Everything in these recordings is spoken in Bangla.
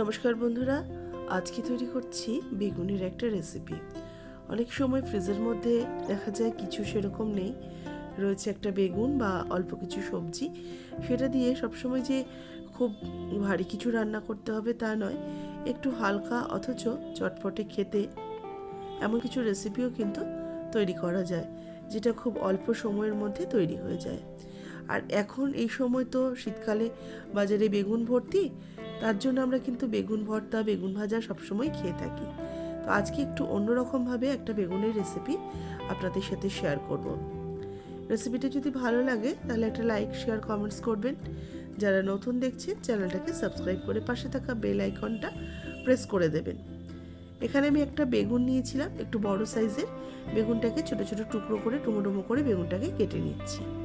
নমস্কার বন্ধুরা, আজকে তৈরি করছি বেগুনের একটা রেসিপি অনেক সময় ফ্রিজের মধ্যে দেখা যায় কিছু সেরকম নেই। রয়েছে একটা বেগুন বা অল্প কিছু সবজি। সেটা দিয়ে সবসময় যে খুব ভারী কিছু রান্না করতে হবে তা নয়, একটু হালকা অথচ চটপটে খেতে এমন কিছু রেসিপিও কিন্তু তৈরি করা যায়, যেটা খুব অল্প সময়ের মধ্যে তৈরি হয়ে যায়। আর এখন এই সময় তো শীতকালে বাজারে বেগুন ভর্তি, তার জন্য আমরা কিন্তু বেগুন ভর্তা, বেগুন ভাজা সবসময় খেয়ে থাকি। তো আজকে একটু অন্যরকমভাবে একটা বেগুনের রেসিপি আপনাদের সাথে শেয়ার করব। রেসিপিটা যদি ভালো লাগে, তাহলে একটা লাইক শেয়ার কমেন্টস করবেন। যারা নতুন দেখছেন, চ্যানেলটাকে সাবস্ক্রাইব করে পাশে থাকা বেল আইকনটা প্রেস করে দেবেন। এখানে আমি একটা বেগুন নিয়েছিলাম, একটু বড় সাইজের বেগুনটাকে ছোট ছোট টুকরো করে টুমো করে বেগুনটাকে কেটে নিচ্ছি।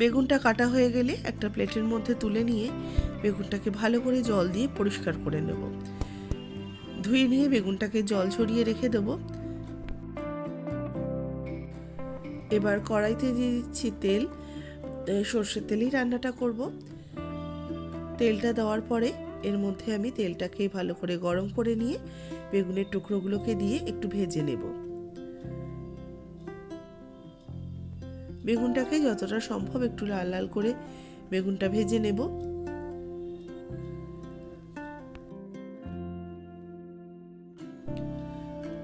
বেগুনটা কাটা হয়ে গেলে একটা প্লেটের মধ্যে তুলে নিয়ে বেগুনটাকে ভালো করে জল দিয়ে পরিষ্কার করে নেব। ধুয়ে নিয়ে বেগুনটাকে জল ছড়িয়ে রেখে দেব। এবার কড়াইতে দিয়ে দিচ্ছি তেল। সর্ষের তেলেই রান্নাটা করব। তেলটা দেওয়ার পরে এর মধ্যে আমি তেলটাকে ভালো করে গরম করে নিয়ে বেগুনের টুকরোগুলোকে দিয়ে একটু ভেজে নেব। বেগুনটাকে যতটা সম্ভব একটু লাল লাল করে বেগুনটা ভেজে নেব।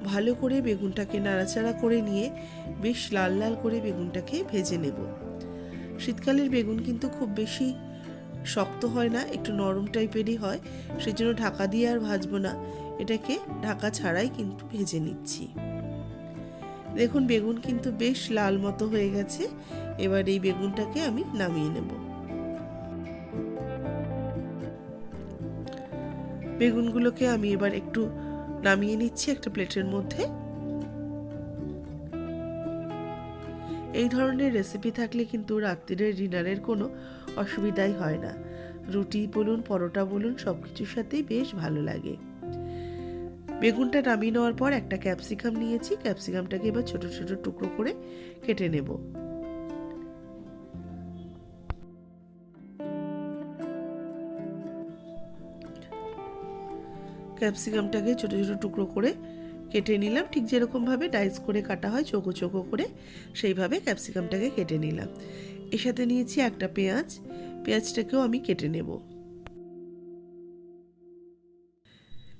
ভালো করে বেগুনটাকে নাড়াচাড়া করে নিয়ে বেশ লাল লাল করে বেগুনটাকে ভেজে নেব। শীতকালের বেগুন কিন্তু খুব বেশি শক্ত হয় না, একটু নরম টাইপেরই হয়, সেজন্য ঢাকা দিয়ে আর ভাজবো না। এটাকে ঢাকা ছাড়াই কিন্তু ভেজে নিচ্ছি। দেখুন, বেগুন কিন্তু বেশ লাল মতো হয়ে গেছে। এবার এই বেগুনটাকে আমি নামিয়ে নেব। বেগুনগুলোকে আমি এবার একটু নামিয়ে নিচ্ছি একটা প্লেটের মধ্যে। এই ধরনের রেসিপি থাকলে কিন্তু রাত্রিরের ডিনারের কোনো অসুবিধাই হয় না। রুটি বলুন, পরোটা বলুন সব কিছুর সাথেই বেশ ভালো লাগে। বেগুনটা নামিয়ে নেওয়ার পর একটা ক্যাপসিকাম নিয়েছি। ক্যাপসিকামটাকে এবার ছোট ছোট টুকরো করে কেটে নেব। ক্যাপসিকামটাকে ছোট ছোট টুকরো করে কেটে নিলাম। ঠিক যেরকমভাবে ডাইস করে কাটা হয়, চোখো চোখো করে সেইভাবে ক্যাপসিকামটাকে কেটে নিলাম। এর সাথে নিয়েছি একটা পেঁয়াজ। পেঁয়াজটাকেও আমি কেটে নেব।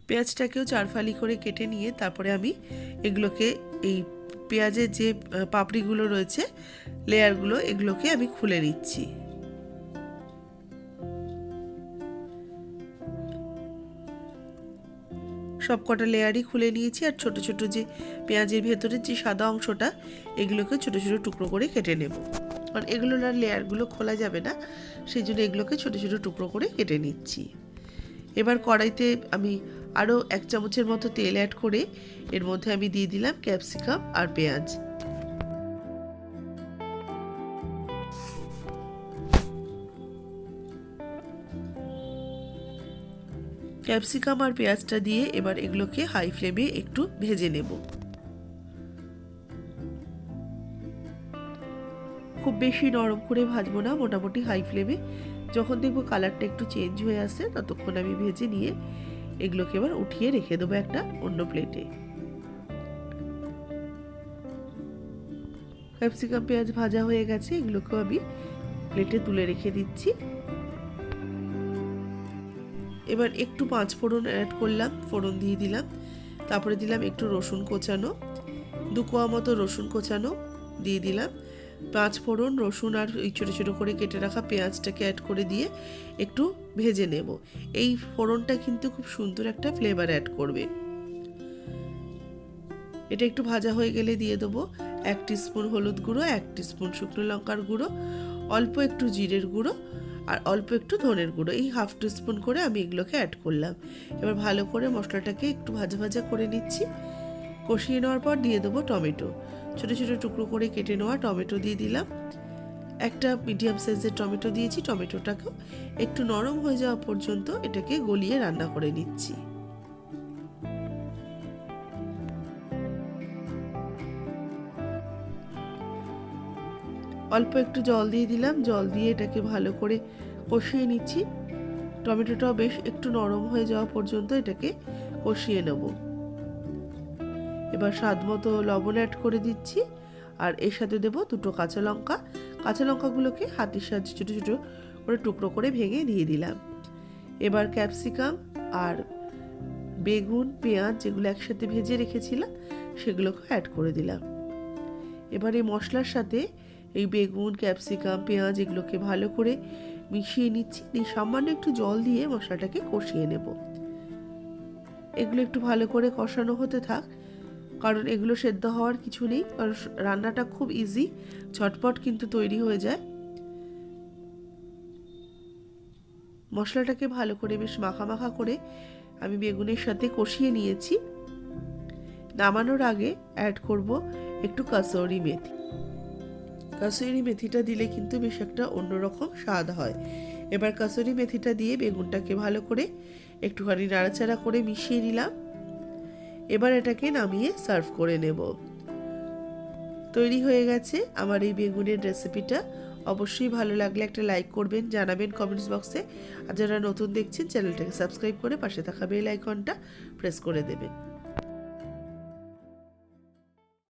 পেঁয়াজটাকেও চারফালি করে কেটে নিয়ে তারপরে আমি এগুলোকে এই পেঁয়াজের যে পাপড়িগুলো রয়েছে, লেয়ারগুলো, এগুলোকে আমি খুলে নিচ্ছি। সব কটা লেয়ারই খুলে নিয়েছি আর ছোট ছোট যে পেঁয়াজের ভেতরের যে সাদা অংশটা, এগুলোকে ছোট ছোট টুকরো করে কেটে নেব। কারণ এগুলোর আর লেয়ারগুলো খোলা যাবে না, সেই জন্য এগুলোকে ছোট ছোট টুকরো করে কেটে নিচ্ছি। এবার কড়াইতে আমি আরও এক চামচের মতো তেল অ্যাড করে এর মধ্যে আমি দিয়ে দিলাম ক্যাপসিকাম আর পেঁয়াজ। ক্যাপসিকাম আর পেঁয়াজটা দিয়ে এবার এগুলোকে হাই ফ্লেমে একটু ভেজে নেব। খুব বেশি নরম করে ভাজবো না, মোটামুটি হাই ফ্লেমে যখন দেখব কালারটা একটু চেঞ্জ হয়ে আসে ততক্ষণ আমি ভেজে নিয়ে এগুলোকে এবার উঠিয়ে রেখে দেবো একটা অন্য প্লেটে। ক্যাপসিকাম, পেঁয়াজ ভাজা হয়ে গেছে, এগুলোকেও আমি প্লেটে তুলে রেখে দিচ্ছি। এবার একটু পাঁচ ফোড়ন অ্যাড করলাম, ফোড়ন দিয়ে দিলাম। তারপরে দিলাম একটু রসুন কোচানো, দু কোয়া মতো রসুন কোচানো দিয়ে দিলাম। পাঁচ ফোড়ন, রসুন আর ওই ছোটো ছোটো করে কেটে রাখা পেঁয়াজটাকে অ্যাড করে দিয়ে একটু ভেজে নেব। এই ফোড়নটা কিন্তু খুব সুন্দর একটা ফ্লেভার অ্যাড করবে। এটা একটু ভাজা হয়ে গেলে দিয়ে দেবো এক স্পুন হলুদ গুঁড়ো, এক স্পুন শুকনো লঙ্কার গুঁড়ো, অল্প একটু জিরের গুঁড়ো আর অল্প একটু ধনের গুঁড়ো। এই হাফ স্পুন করে আমি এগুলোকে অ্যাড করলাম। এবার ভালো করে মশলাটাকে একটু ভাজা ভাজা করে নিচ্ছি। কষিয়ে নেওয়ার পর দিয়ে দেবো টমেটো। ছোটো ছোটো টুকরো করে কেটে নেওয়া টমেটো দিয়ে দিলাম। একটা মিডিয়াম সাইজের টমেটো দিয়েছি, টমেটোটাকেও একটু নরম হয়ে যাওয়া পর্যন্ত এটাকে গলিয়ে রান্না করে নিচ্ছি। অল্প একটু জল দিয়ে দিলাম, জল দিয়ে এটাকে ভালো করে কষিয়ে নিচ্ছি। টমেটোটাও বেশ একটু নরম হয়ে যাওয়া পর্যন্ত এটাকে কষিয়ে নেব। এবার স্বাদ মতো লবণ অ্যাড করে দিচ্ছি। আর এর সাথে দেবো দুটো কাঁচা লঙ্কা। কাঁচা লঙ্কাগুলোকে হাতের সাহায্যে ছোটো ছোটো করে টুকরো করে ভেঙে দিয়ে দিলাম। এবার ক্যাপসিকাম আর বেগুন, পেঁয়াজ যেগুলো একসাথে ভেজে রেখেছিলাম সেগুলোকে অ্যাড করে দিলাম। এবার এই মশলার সাথে এই বেগুন, ক্যাপসিকাম, পেঁয়াজ এগুলোকে ভালো করে মিশিয়ে নিচ্ছি। দিয়ে সামান্য একটু জল দিয়ে মশলাটাকে কষিয়ে নেব। এগুলো একটু ভালো করে কষানো হতে থাক। কারণ এগুলো সেদ্ধ হওয়ার কিছু নেই, কারণ রান্নাটা খুব ইজি ঝটপট কিন্তু তৈরি হয়ে যায়। মশলাটাকে ভালো করে বেশ মাখা মাখা করে আমি বেগুনের সাথে কষিয়ে নিয়েছি। নামানোর আগে অ্যাড করব একটু কাসৌরি মেথি। কাসুরি মেথিটা দিলে কিন্তু বেশ একটা অন্যরকম স্বাদ হয়। এবার কাসুরি মেথিটা দিয়ে বেগুনটাকে ভালো করে একটুখানি নাড়াচাড়া করে মিশিয়ে নিলাম। এবার এটাকে নামিয়ে সার্ভ করে নেব। তৈরি হয়ে গেছে আমার এই বেগুনের রেসিপিটা। অবশ্যই ভালো লাগলে একটা লাইক করবেন, জানাবেন কমেন্টস বক্সে। আর যারা নতুন দেখছেন, চ্যানেলটাকে সাবস্ক্রাইব করে পাশে থাকা বেল আইকনটা প্রেস করে দেবেন।